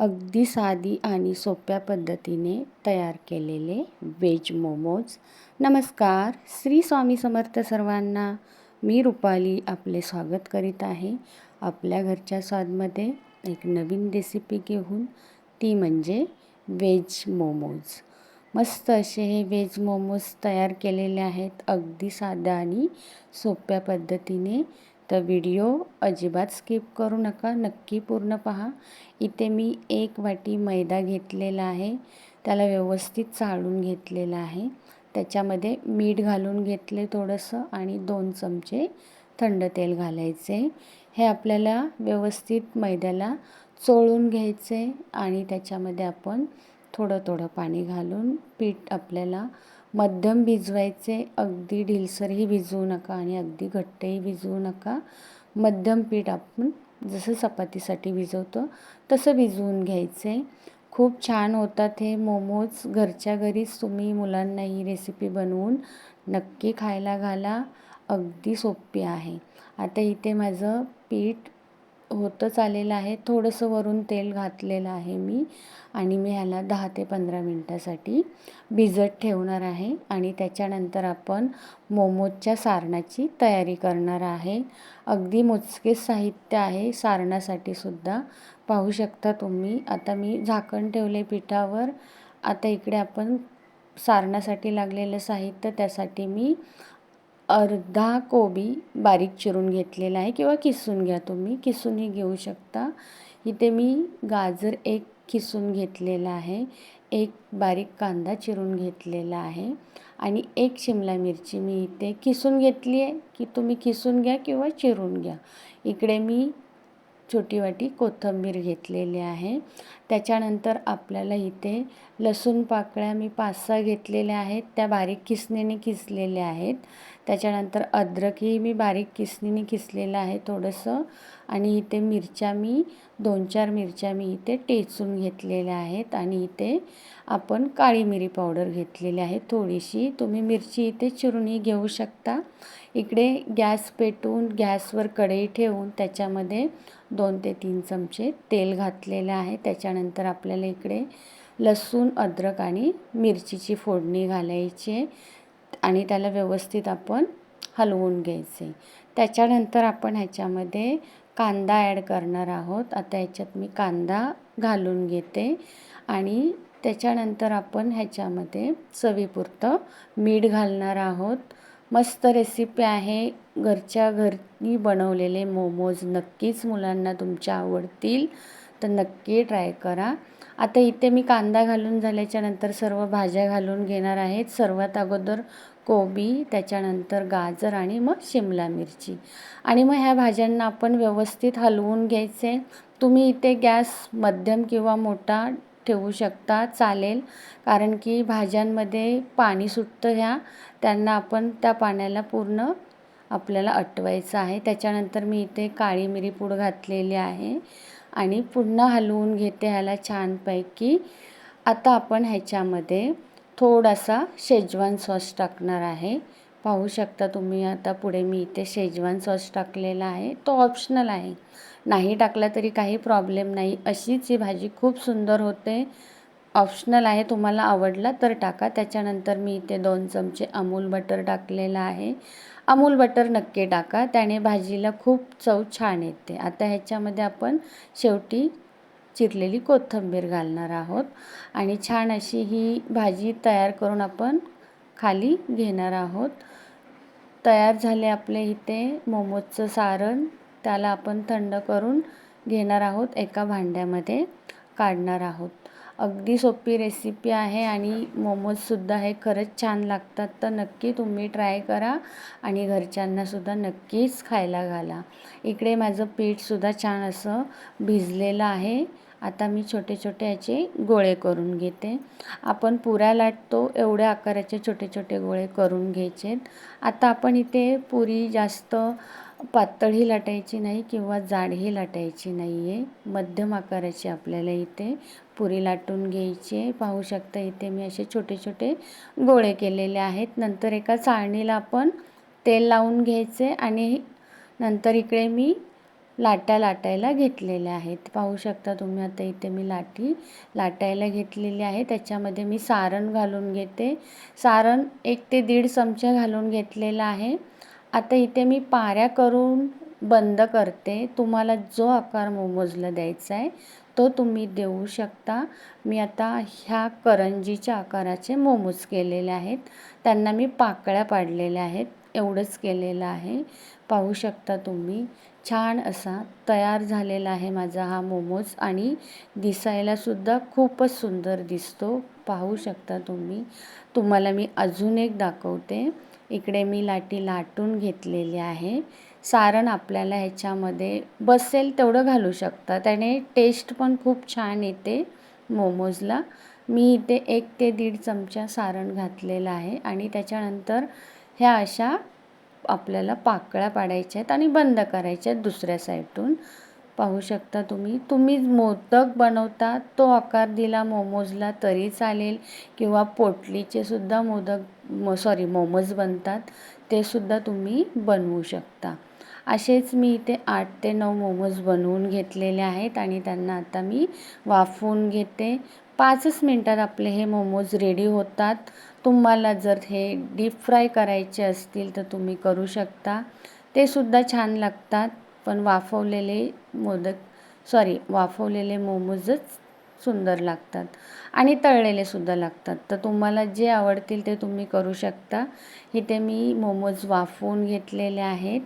अगदी साधी आणि सोप्या पद्धतीने तयार केलेले वेज मोमोज. नमस्कार श्री स्वामी समर्थ सर्वांना. मी रुपाली आपले स्वागत करीत आहे आपल्या घरच्या स्वादमध्ये एक नवीन रेसिपी घेऊन. ती म्हणजे वेज मोमोज. मस्त असे हे वेज मोमोज तयार केलेले आहेत अगदी साध्या आणि सोप्या पद्धतीने. तर व्हिडिओ अजिबात स्किप करू नका. नक्की पूर्ण पहा. इथे मी एक वाटी मैदा घेतलेला आहे. त्याला व्यवस्थित चाळून घेतलेला आहे. त्याच्यामध्ये मीठ घालून घेतले थोडंसं आणि दोन चमचे थंड तेल घालायचे. हे आपल्याला व्यवस्थित मैद्याला चोळून घ्यायचे आणि त्याच्यामध्ये आपण थोडं थोडं पाणी घालून पीठ आपल्याला मध्यम भिजवायचे अगदी ढिलसरही भिजवू नका आणि अगदी घट्टही भिजवू नका. मध्यम पीठ आपण जसं चपातीसाठी भिजवतो तसं भिजवून घ्यायचे. खूप छान होतात हे मोमोज. घरच्या घरीच तुम्ही मुलांना ही रेसिपी बनवून नक्की खायला घाला. अगदी सोपी आहे. आता इथे माझं पीठ होतच आलेलं आहे. थोडंसं वरून तेल घातलेलं आहे मी आणि मी ह्याला दहा ते पंधरा मिनटासाठी भिजत ठेवणार आहे आणि त्याच्यानंतर आपण मोमोजच्या सारणाची तयारी करणार आहे. अगदी मोजके साहित्य आहे सारणासाठी सुद्धा. पाहू शकता तुम्ही. आता मी झाकण ठेवले पिठावर. आता इकडे आपण सारणासाठी लागलेलं साहित्य त्यासाठी मी अर्धा कोबी बारीक चिरून घेतलेला आहे किंवा किसून घ्या तुम्ही. किसूनही घेऊ शकता. इथे मी गाजर एक किसून घेतलेला आहे. एक बारीक कांदा चिरून घेतलेला आहे. आणि एक शिमला मिरची मी इथे किसून घेतली आहे की तुम्ही किसून घ्या किंवा चिरून घ्या. इकडे मी छोटी वाटी कोथिंबीर घेतलेली आहे. त्याच्यानंतर आपल्याला इथे लसूण पाकळ्या मी पाच सहा घेतलेल्या आहेत. त्या बारीक किसणीने किसलेल्या आहेत. त्याच्यानंतर अद्रकही मी बारीक किसणीने किसलेलं आहे थोडंसं. आणि इथे मिरच्या मी दोन चार मिरच्या मी इथे टेचून घेतलेल्या आहेत. आणि इथे आपण काळी मिरी पावडर घेतलेली आहे थोडीशी. तुम्ही मिरची इथे चिरूनही घेऊ शकता. इकडे गॅस पेटवून गॅसवर कढई ठेवून त्याच्यामध्ये दोन ते तीन चमचे तेल घातलेले आहे. त्याच्यानंतर आपल्याला इकडे लसूण अद्रक आणि मिरचीची फोडणी घालायची आणि त्याला व्यवस्थित आपण हलवून घ्यायचे. त्याच्यानंतर आपण ह्याच्यामध्ये कांदा ॲड करणार आहोत. आता ह्याच्यात मी कांदा घालून घेते आणि त्याच्यानंतर आपण ह्याच्यामध्ये चवीपुरतं मीठ घालणार आहोत. मस्त रेसिपी आहे. घरच्या घरी बनवलेले मोमोज नक्कीच मुलांना तुमच्या आवडतील. तर नक्की ट्राय करा. आता इथे मी कांदा घालून झाल्याच्यानंतर सर्व भाज्या घालून घेणार आहेत सर्वात अगोदर कोबी त्याच्यानंतर गाजर आणि मग शिमला मिरची. आणि मग ह्या भाज्यांना आपण व्यवस्थित हलवून घ्यायचे. तुम्ही इथे गॅस मध्यम किंवा मोठा ठेवू शकता चालेल. कारण की भाज्यांमध्ये पाणी सुटतं ह्या त्यांना आपण त्या पाण्याला पूर्ण आपल्याला अटवायचं आहे. त्याच्यानंतर मी इथे काळी मिरी पूड घातलेली आहे आणि पुन्हा हलवून घेते ह्याला छानपैकी. आता आपण ह्याच्यामध्ये थोडासा शेजवान सॉस टाकणार आहे. पाहू शकता तुम्ही. आता पुढे मी इथे शेजवान सॉस टाकलेला आहे. तो ऑप्शनल आहे. नाही टाकला तरी काही प्रॉब्लेम नाही. अशीच ही भाजी खूप सुंदर होते. ऑप्शनल आहे. तुम्हाला आवडला तर टाका. त्याच्यानंतर मी इथे दोन चमचे अमूल बटर टाकलेलं आहे. अमूल बटर नक्की टाका. त्याने भाजीला खूप चव छान येते. आता ह्याच्यामध्ये आपण शेवटी चिरलेली कोथिंबीर घालणार आहोत. आणि छान अशी ही भाजी तयार करून आपण खाली घेणार आहोत. तयार झाले आपले इथे मोमोजचं सारण. त्याला आपण थंड करून घेणार आहोत एका भांड्यामध्ये काढणार आहोत. अगदी सोपी रेसिपी आहे आणि मोमोजसुद्धा हे खरंच छान लागतात. तर नक्की तुम्ही ट्राय करा आणि घरच्यांनासुद्धा नक्कीच खायला घाला. इकडे माझं पीठसुद्धा छान असं भिजलेलं आहे. आता मी छोटे छोटे याचे गोळे करून घेते. आपण पुऱ्या लाटतो एवढ्या आकाराचे छोटे छोटे गोळे करून घ्यायचे. आता आपण इथे पुरी जास्त पातळही लाटायची नाही किंवा जाडही लाटायची नाही आहे मध्यम आकाराची आपल्याला इथे पुरी लाटून घ्यायची पाहू शकता इथे मी असे छोटे छोटे गोळे केलेले आहेत. नंतर एका चाळणीला आपण तेल लावून घ्यायचे आणि नंतर इकडे मी लाट्या लाटायला घेतलेल्या आहेत. पाहू शकता तुम्ही आता इथे मी लाटी लाटायला घेतलेली आहे. त्याच्यामध्ये मी सारण घालून घेते. सारण एक ते दीड चमचा घालून घेतलेला आहे. आता इथे मी पाऱ्या करून बंद करते. तुम्हाला जो आकार मोमोजला द्यायचा आहे तो तुम्ही देऊ शकता. मी आता ह्या करंजीच्या आकाराचे मोमोज केलेले आहेत. त्यांना मी पाकळ्या पाडलेल्या आहेत. एवढंच केलेलं आहे. पाहू शकता तुम्ही. छान असा तयार झालेला आहे माझा हा मोमोज आणि दिसायलासुद्धा खूपच सुंदर दिसतो. पाहू शकता तुम्ही. तुम्हाला मी अजून एक दाखवते. इकडे मी लाटी लाटून घेतलेली आहे. सारण आपल्याला ह्याच्यामध्ये बसेल तेवढं घालू शकता. त्याने टेस्ट पण खूप छान येते मोमोजला. मी इथे एक ते दीड चमचा सारण घातलेलं आहे आणि त्याच्यानंतर ह्या अशा आपल्याला पाकळ्या पाडायच्या आहेत आणि बंद करायच्या आहेत दुसऱ्या साईडून पाहू शकता तुम्ही तुम्ही मोदक बनवता तो आकार दिला मोमोजला तरी चालेल किंवा पोटलीचे सुद्धा मोदक मो सॉरी मोमोज बनतात ते सुद्धा तुम्ही बनवू शकता. असेच मी इथे आठ ते नऊ मोमोज बनवून घेतलेले आहेत आणि त्यांना आता मी वाफवून घेते. पाचच मिनटात आपले हे मोमोज रेडी होतात. तुम्हाला जर हे डीप फ्राय करायचे असतील तर तुम्ही करू शकता. ते सुद्धा छान लागतात पण वाफवलेले मोदक सॉरी वाफवलेले मोमोजच सुंदर लागतात. आणि तळलेले सुद्धा लागतात. तर तुम्हाला जे आवडतील ते तुम्ही करू शकता. इथे मी मोमोज वाफवून घेतलेले आहेत.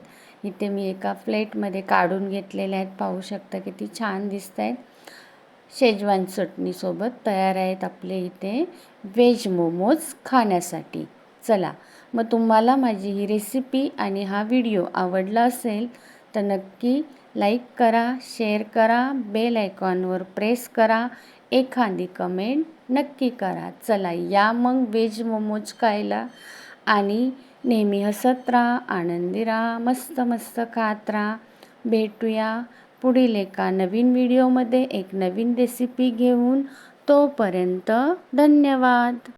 इथे मी एका प्लेटमध्ये काढून घेतलेले आहेत. पाहू शकता किती छान दिसत आहेत शेजवान चटणीसोबत तयार आहेत आपले इथे. व्हेज मोमोज खाण्यासाठी. चला मग तुम्हाला माझी ही रेसिपी आणि हा व्हिडिओ आवडला असेल तर नक्की लाईक करा शेअर करा बेल आयकॉनवर प्रेस करा. एखादी कमेंट नक्की करा. चला या मग व्हेज मोमोज खायला. आणि नेहमी हसत राहा आनंदी राहा मस्त मस्त खात राहा. भेटूया. पुढील एका नवीन व्हिडिओमध्ये एक नवीन रेसिपी घेऊन तोपर्यंत धन्यवाद.